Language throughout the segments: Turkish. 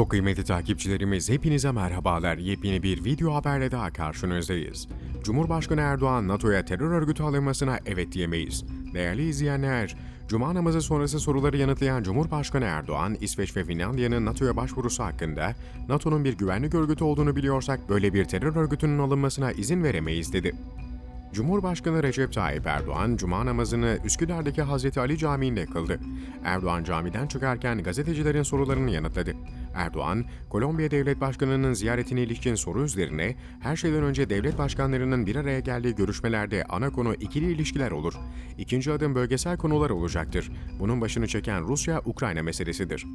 Çok kıymetli takipçilerimiz hepinize merhabalar. Yepyeni bir video haberle daha karşınızdayız. Cumhurbaşkanı Erdoğan NATO'ya terör örgütü alınmasına evet diyemeyiz. Değerli izleyenler, Cuma namazı sonrası soruları yanıtlayan Cumhurbaşkanı Erdoğan, İsveç ve Finlandiya'nın NATO'ya başvurusu hakkında NATO'nun bir güvenlik örgütü olduğunu biliyorsak böyle bir terör örgütünün alınmasına izin veremeyiz dedi. Cumhurbaşkanı Recep Tayyip Erdoğan, Cuma namazını Üsküdar'daki Hazreti Ali Camii'nde kıldı. Erdoğan camiden çıkarken gazetecilerin sorularını yanıtladı. Erdoğan, Kolombiya Devlet Başkanı'nın ziyaretine ilişkin soru üzerine, her şeyden önce devlet başkanlarının bir araya geldiği görüşmelerde ana konu ikili ilişkiler olur. İkinci adım bölgesel konular olacaktır. Bunun başını çeken Rusya-Ukrayna meselesidir.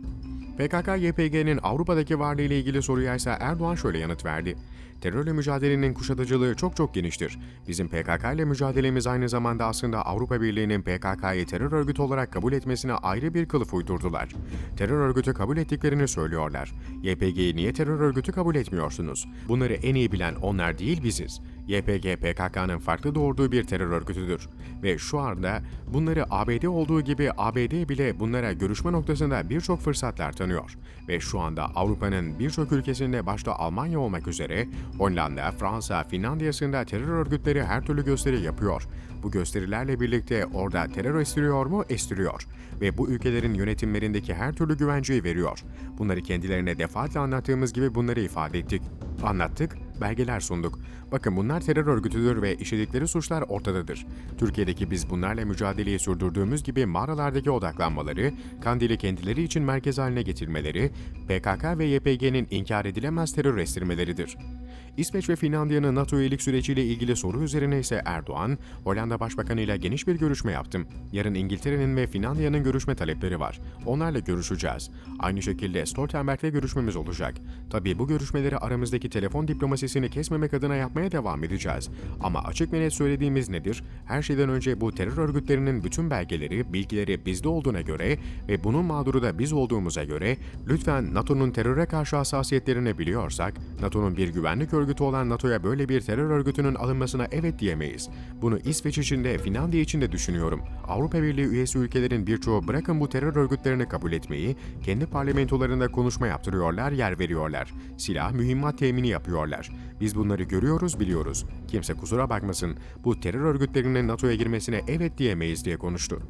PKK-YPG'nin Avrupa'daki varlığı ile ilgili soruya ise Erdoğan şöyle yanıt verdi. Terörle mücadelenin kuşatıcılığı çok çok geniştir. Bizim PKK ile mücadelemiz aynı zamanda aslında Avrupa Birliği'nin PKK'yı terör örgütü olarak kabul etmesine ayrı bir kılıf uydurdular. Terör örgütü kabul ettiklerini söylüyorlar. YPG'yi niye terör örgütü kabul etmiyorsunuz? Bunları en iyi bilen onlar değil biziz. YPG PKK'nın farklı doğurduğu bir terör örgütüdür. Ve şu anda bunları ABD olduğu gibi ABD bile bunlara görüşme noktasında birçok fırsatlar tanıyor. Ve şu anda Avrupa'nın birçok ülkesinde başta Almanya olmak üzere Hollanda, Fransa, Finlandiya'sında terör örgütleri her türlü gösteri yapıyor. Bu gösterilerle birlikte orada terör estiriyor mu? Estiriyor. Ve bu ülkelerin yönetimlerindeki her türlü güvenceyi veriyor. Bunları kendilerine defaatle anlattığımız gibi bunları ifade ettik. Anlattık, belgeler sunduk. Bakın bunlar terör örgütüdür ve işledikleri suçlar ortadadır. Türkiye'deki biz bunlarla mücadeleyi sürdürdüğümüz gibi mağaralardaki odaklanmaları, Kandil'i kendileri için merkez haline getirmeleri, PKK ve YPG'nin inkar edilemez terör estirmeleridir. İsveç ve Finlandiya'nın NATO üyelik süreciyle ilgili soru üzerine ise Erdoğan, Hollanda Başbakanı ile geniş bir görüşme yaptım. Yarın İngiltere'nin ve Finlandiya'nın görüşme talepleri var. Onlarla görüşeceğiz. Aynı şekilde Stoltenberg'le görüşmemiz olacak. Tabii bu görüşmeleri aramızdaki telefon diplomasisini kesmemek adına yapmaya devam edeceğiz. Ama açık ve net söylediğimiz nedir? Her şeyden önce bu terör örgütlerinin bütün belgeleri, bilgileri bizde olduğuna göre ve bunun mağduru da biz olduğumuza göre lütfen NATO'nun teröre karşı hassasiyetlerini biliyorsak, NATO'nun bir güvenlik örgütü olan NATO'ya böyle bir terör örgütünün alınmasına evet diyemeyiz. Bunu İsveç için de Finlandiya için de düşünüyorum. Avrupa Birliği üyesi ülkelerin birçoğu bırakın bu terör örgütlerini kabul etmeyi, kendi parlamentolarında konuşma yaptırıyorlar, yer veriyorlar. Silah, mühimmat temini yapıyorlar. Biz bunları görüyoruz, biliyoruz. Kimse kusura bakmasın, bu terör örgütlerinin NATO'ya girmesine evet diyemeyiz diye konuştu.